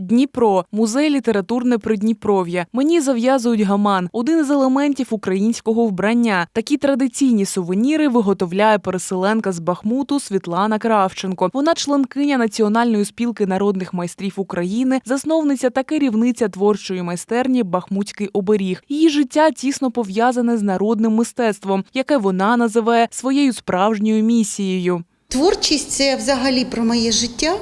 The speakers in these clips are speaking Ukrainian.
Дніпро, музей літературне Придніпров'я. Мені зав'язують гаман, один із елементів українського вбрання. Такі традиційні сувеніри виготовляє переселенка з Бахмуту Світлана Кравченко. Вона членкиня Національної спілки народних майстрів України, засновниця та керівниця творчої майстерні Бахмутський оберіг. Її життя тісно пов'язане з народним мистецтвом, яке вона називає своєю справжньою місією. Творчість це взагалі про моє життя.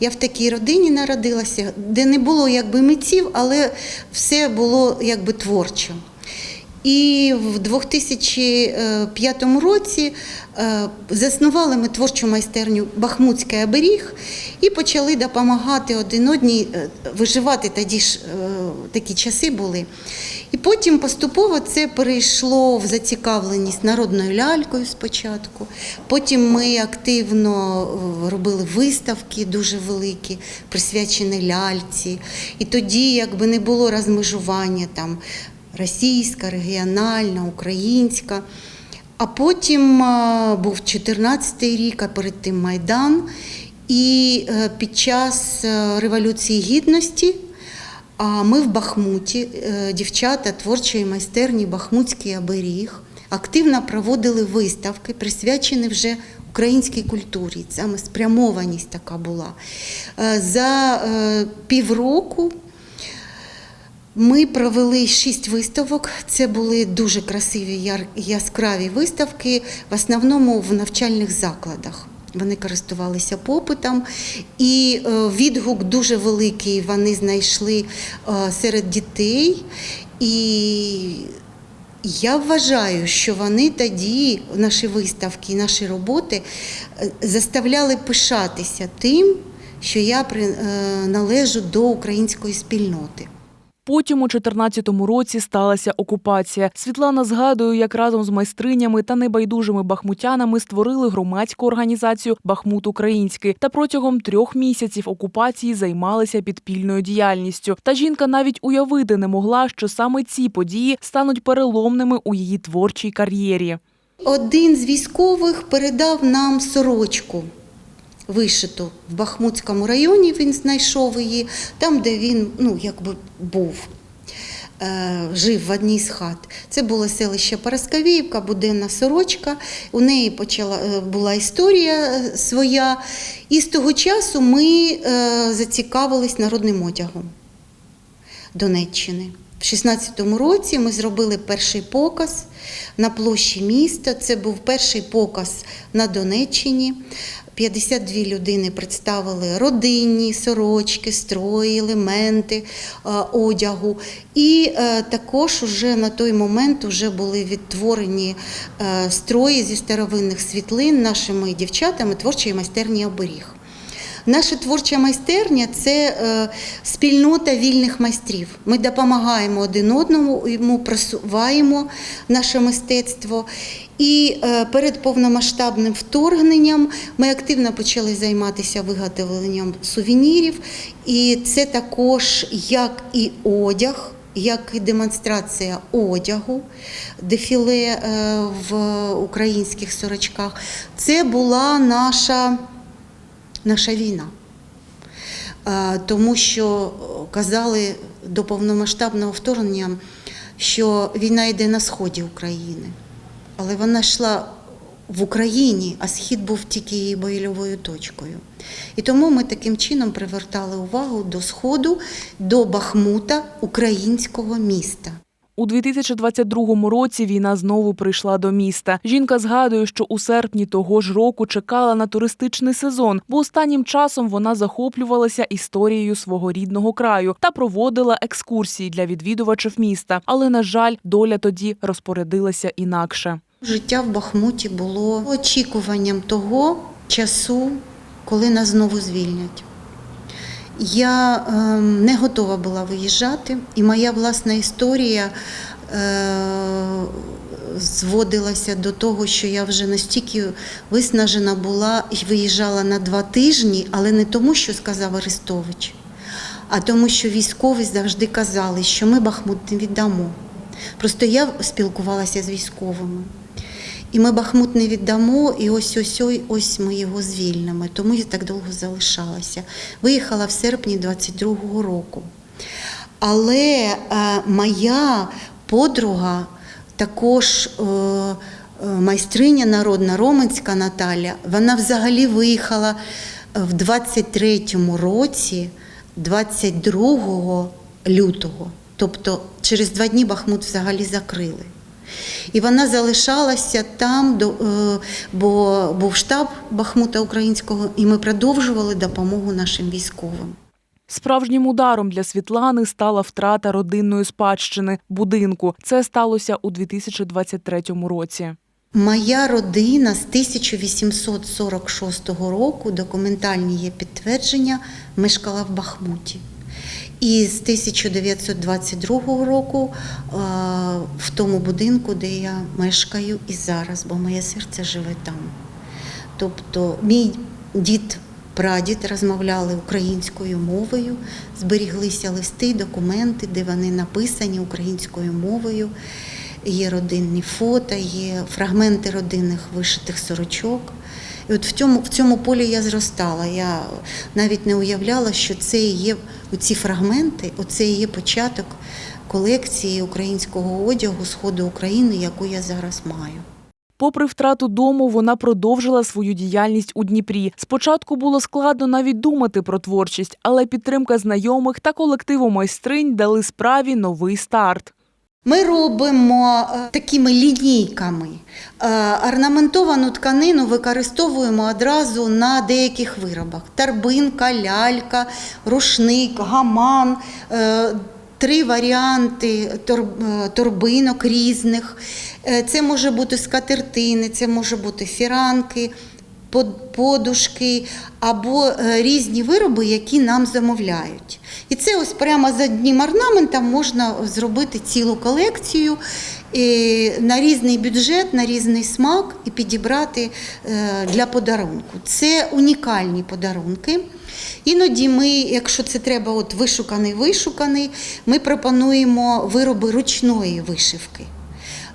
Я в такій родині народилася, де не було якби митців, але все було якби творчо. І в 2005 році е, заснували ми творчу майстерню Бахмутський оберіг і почали допомагати один одній е, виживати. Тоді ж е, такі часи були. Потім поступово це перейшло в зацікавленість народною лялькою спочатку. Потім ми активно е, робили виставки дуже великі, присвячені ляльці. І тоді, якби не було розмежування там російська, регіональна, українська. А потім е, був 14-й рік, а перед тим Майдан. І е, під час Революції Гідності а ми в Бахмуті, е, дівчата творчої майстерні Бахмутський оберіг, активно проводили виставки, присвячені вже українській культурі. Саме спрямованість така була. Е, За е, півроку ми провели шість виставок. Це були дуже красиві яскраві виставки, в основному в навчальних закладах. Вони користувалися попитом, і е, відгук дуже великий вони знайшли е, серед дітей. І я вважаю, що вони тоді, наші виставки, наші роботи, е, заставляли пишатися тим, що я належу до української спільноти. Потім у 14-му році сталася окупація. Світлана згадує, як разом з майстринями та небайдужими бахмутянами створили громадську організацію Бахмут Український та протягом трьох місяців окупації займалися підпільною діяльністю. Та жінка навіть уявити не могла, що саме ці події стануть переломними у її творчій кар'єрі. Один з військових передав нам сорочку вишиту в Бахмутському районі. Він знайшов її, там, де він ну, якби був. е, Жив в одній з хат. Це було селище Парасковіївка, буденна сорочка. У неї почала е, була історія е, своя. І з того часу ми зацікавились народним одягом Донеччини. В 16-му році ми зробили перший показ на площі міста. Це був перший показ на Донеччині. 52 людини представили родинні сорочки, строї, елементи е, одягу. І е, також уже на той момент вже були відтворені е, строї зі старовинних світлин нашими дівчатами творчої майстерні оберіг. Наша творча майстерня це е, спільнота вільних майстрів. Ми допомагаємо один одному, йому просуваємо наше мистецтво. І е, перед повномасштабним вторгненням ми активно почали займатися виготовленням сувенірів. І це також як і одяг. Як і демонстрація одягу, дефіле е, в українських сорочках, це була наша наша війна. Тому що казали до повномасштабного вторгнення, що війна йде на сході України. Але вона йшла в Україні, а схід був тільки її бойовою точкою. І тому ми таким чином привертали увагу до сходу, до Бахмута, українського міста. У 2022 році війна знову прийшла до міста. Жінка згадує, що у серпні того ж року чекала на туристичний сезон, бо останнім часом вона захоплювалася історією свого рідного краю та проводила екскурсії для відвідувачів міста. Але на жаль, доля тоді розпорядилася інакше. Життя в Бахмуті було очікуванням того часу, коли нас знову звільнять. Я е, не готова була виїжджати, і моя власна історія е, зводилася до того, що я вже настільки виснажена була і виїжджала на два тижні, але не тому, що сказав Арестович, а тому, що військові завжди казали, що ми Бахмут не віддамо. Просто я спілкувалася з військовими. І ми Бахмут не віддамо, і ось ось ось, ось ми його звільнимо. Тому я так довго залишалася. Виїхала в серпні 22-го року. Але е, моя подруга, також е, е, майстриня народна Роменська Наталя, вона взагалі виїхала в 23-му році, 22 лютого. Тобто через два дні Бахмут взагалі закрили. І вона залишалася там, е, бо був штаб Бахмута Українського, і ми продовжували допомогу нашим військовим. Справжнім ударом для Світлани стала втрата родинної спадщини будинку. Це сталося у 2023 році. Моя родина з 1846 року, документальні є підтвердження, мешкала в Бахмуті. І з 1922 року в тому будинку, де я мешкаю і зараз, бо моє серце живе там. Тобто мій дід, прадід розмовляли українською мовою, зберіглися листи, документи, де вони написані українською мовою. Є родинні фото, є фрагменти родинних вишитих сорочок. І от в цьому, в цьому полі я зростала. Я навіть не уявляла, що це і є ці фрагменти, оце є початок колекції українського одягу Сходу України, яку я зараз маю. Попри втрату дому, вона продовжила свою діяльність у Дніпрі. Спочатку було складно навіть думати про творчість, але підтримка знайомих та колективу майстринь дали справі новий старт. Ми робимо е, такими лінійками. Е, Орнаментовану тканину використовуємо одразу на деяких виробах: тарбинка, лялька, рушник, гаман. е, Три варіанти торбинок різних. Це може бути скатертини, це може бути фіранки, подушки або е, різні вироби, які нам замовляють. І це ось прямо за одним орнаментом можна зробити цілу колекцію е, на різний бюджет, на різний смак і підібрати е, для подарунку. Це унікальні подарунки. Іноді ми, якщо це треба, от вишуканий вишуканий, ми пропонуємо вироби ручної вишивки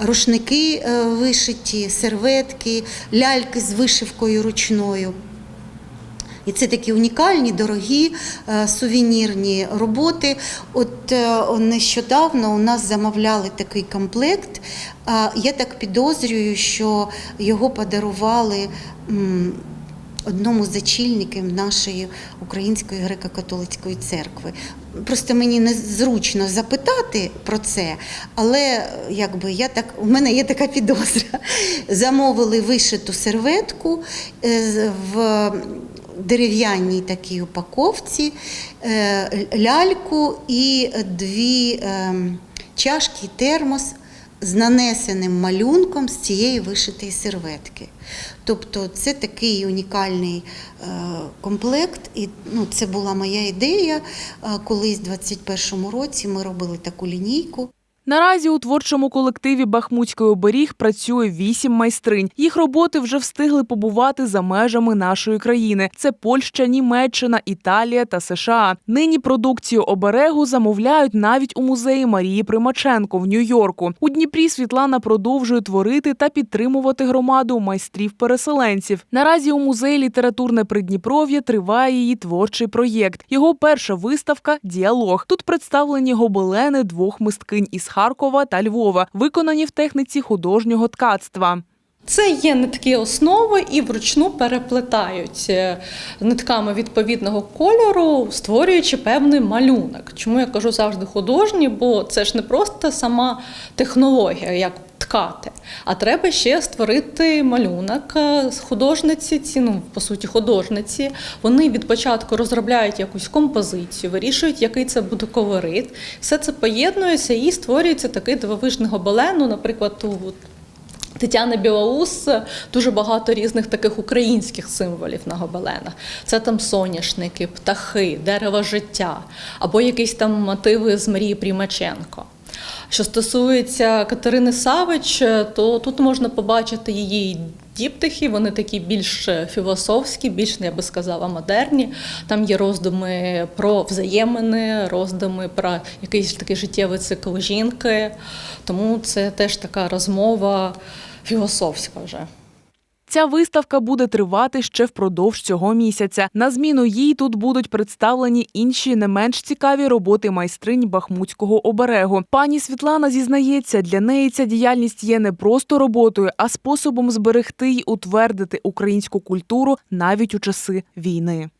рушники е, вишиті, серветки, ляльки з вишивкою ручною. І це такі унікальні, дорогі е, сувенірні роботи. От е, нещодавно у нас замовляли такий комплект. Я так підозрюю, що його подарували одному з зачільників нашої Української греко-католицької церкви. Просто мені незручно запитати про це, але якби я так, у мене є така підозра. Замовили вишиту серветку е, в дерев'яній такій упаковці, е, ляльку і дві ем, чашки термос з нанесеним малюнком з цієї вишитої серветки. Тобто це такий унікальний е, комплект, і ну, це була моя ідея. Е, Колись в 21-му році ми робили таку лінійку. Наразі у творчому колективі Бахмутський оберіг працює вісім майстринь. Їх роботи вже встигли побувати за межами нашої країни. Це Польща, Німеччина, Італія та США. Нині продукцію оберегу замовляють навіть у музеї Марії Примаченко в Нью-Йорку. У Дніпрі Світлана продовжує творити та підтримувати громаду майстрів-переселенців. Наразі у музеї літературне Придніпров'я триває її творчий проєкт. Його перша виставка Діалог. Тут представлені гобелени двох мисткинь із Харкова та Львова, виконані в техніці художнього ткацтва. Це є нитки основи і вручну переплетають е, нитками відповідного кольору, створюючи певний малюнок. Чому я кажу завжди художні? бо це ж не просто сама технологія, як ткати, а треба ще створити малюнок е, з художниці, ці, ну, по суті, художниці. Вони від початку розробляють якусь композицію, вирішують, який це буде колорит. Все це поєднується і створюється такий дивовижний гобелен. Ну, наприклад, у Тетяни Білоус дуже багато різних таких українських символів на гобеленах. Це там соняшники, птахи, дерево життя або якісь там мотиви з Марії Прімаченко. Що стосується Катерини Савич, то тут можна побачити її діптихи, вони такі більш філософські, більш, я би сказала, модерні. Там є роздуми про взаємини, роздуми про якийсь такий життєвий цикл жінки. Тому це теж така розмова філософська вже. Ця виставка буде тривати ще впродовж цього місяця. На зміну їй тут будуть представлені інші не менш цікаві роботи майстринь бахмутського оберегу. Пані Світлана зізнається, для неї ця діяльність є не просто роботою, а способом зберегти й утвердити українську культуру навіть у часи війни.